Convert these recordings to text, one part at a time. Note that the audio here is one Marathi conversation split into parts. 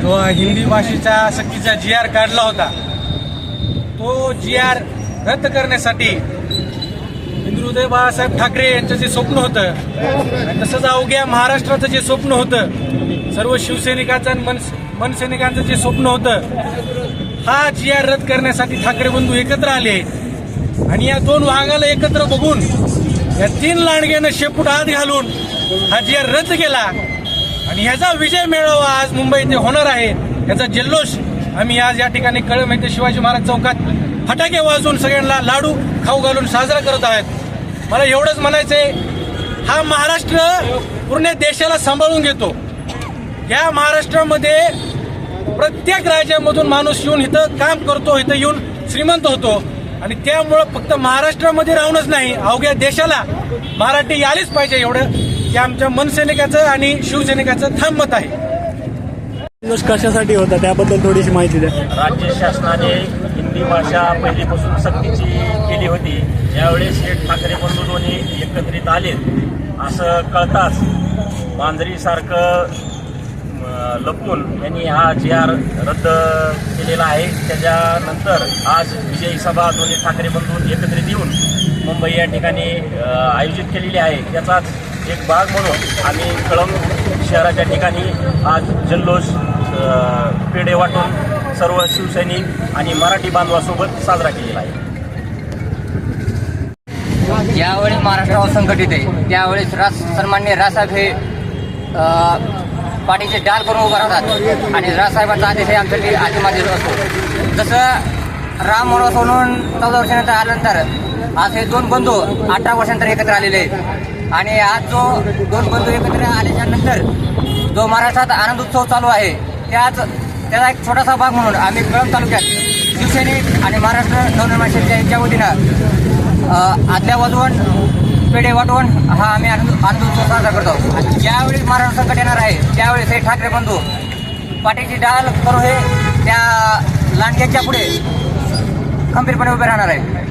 जो हिंदी भाषेचा सक्तीचा जी आर काढला होता. तो जी आर रद्द करण्यासाठी हिंदुहृदय बाळासाहेब ठाकरे यांचं जे स्वप्न होतं तसंच अवघ्या महाराष्ट्राचं जे स्वप्न होतं सर्व शिवसैनिकाचं मन मनसैनिकांचं जे स्वप्न होतं हा जी आर रद्द करण्यासाठी ठाकरे बंधू एकत्र आले. आणि या दोन वाघाला एकत्र बघून या तीन लांडग्यानं शेपूट आत घालून हा जी आर रद्द केला. आणि ह्याचा विजय मेळावा आज मुंबई इथे होणार आहे. याचा जल्लोष आम्ही आज या ठिकाणी कळम येथे शिवाजी महाराज चौकात फटाके वाजवून सगळ्यांना लाडू खाऊ घालून साजरा करत आहेत. मला एवढंच म्हणायचंय हा महाराष्ट्र पूर्ण देशाला सांभाळून घेतो. या महाराष्ट्रामध्ये प्रत्येक राज्यामधून माणूस येऊन इथं काम करतो इथं येऊन श्रीमंत होतो. आणि त्यामुळं फक्त महाराष्ट्रामध्ये राहूनच नाही अवघ्या देशाला मराठी आलीच पाहिजे एवढं की आमच्या मनसैनिकाचं आणि शिवसैनिकाचं ठाम मत आहे. कशासाठी होता? त्याबद्दल थोडीशी माहिती द्या. राज्य शासनाने हिंदी भाषा पहिलीपासून सक्तीची केली होती. यावेळेस हे ठाकरे बंधू दोन्ही एकत्रित आले. असं कळताच मांजरीसारखं लपून यांनी हा जी आर रद्द केलेला आहे त्याच्यानंतर आज विजयी सभा दोन्ही ठाकरे बंधू एकत्रित येऊन मुंबई या ठिकाणी आयोजित केलेली आहे. त्याचाच एक भाग म्हणून आम्ही कळंब शहराच्या ठिकाणी आज जल्लोष पेढे वाटून सर्व शिवसैनिक आणि मराठी बांधवासोबत साजरा केलेला आहे. ज्यावेळी महाराष्ट्रावर संघटित आहे त्यावेळेस राज सन्मान्य रासाहेब हे पाठीचे डाल करून उभा राहतात. आणि राजसाहेबांचा आदेश हे आमच्यासाठी आदिमादेश असतो. जसं राम मनोहर म्हणून चौदा वर्षानंतर आल्यानंतर आज हे दोन बंधू अठरा वर्षानंतर एकत्र आलेले आहेत. आणि आज जो दोन बंधू एकत्र आल्याच्यानंतर जो महाराष्ट्रात आनंद उत्सव चालू आहे त्याच त्याचा एक छोटासा भाग म्हणून आम्ही कळंब तालुक्यात शिवसैनिक आणि महाराष्ट्र नवनिर्माण सेनेच्या यांच्या वतीनं आदल्या वाजवून पेढे वाटवून हा आम्ही आनंद साजरा करतो. आणि ज्यावेळी महाराष्ट्र संकट येणार आहे त्यावेळेस हे ठाकरे बंधू पाठीची डाल करून हे त्या लांडग्याच्या पुढे खंबीरपणे उभे राहणार आहे.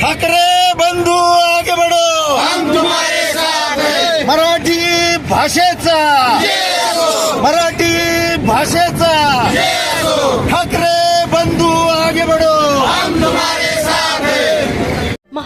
ठाकरे बंधू आगे बढो. हम तुम्हारे साथ मराठी भाषेचा. मराठी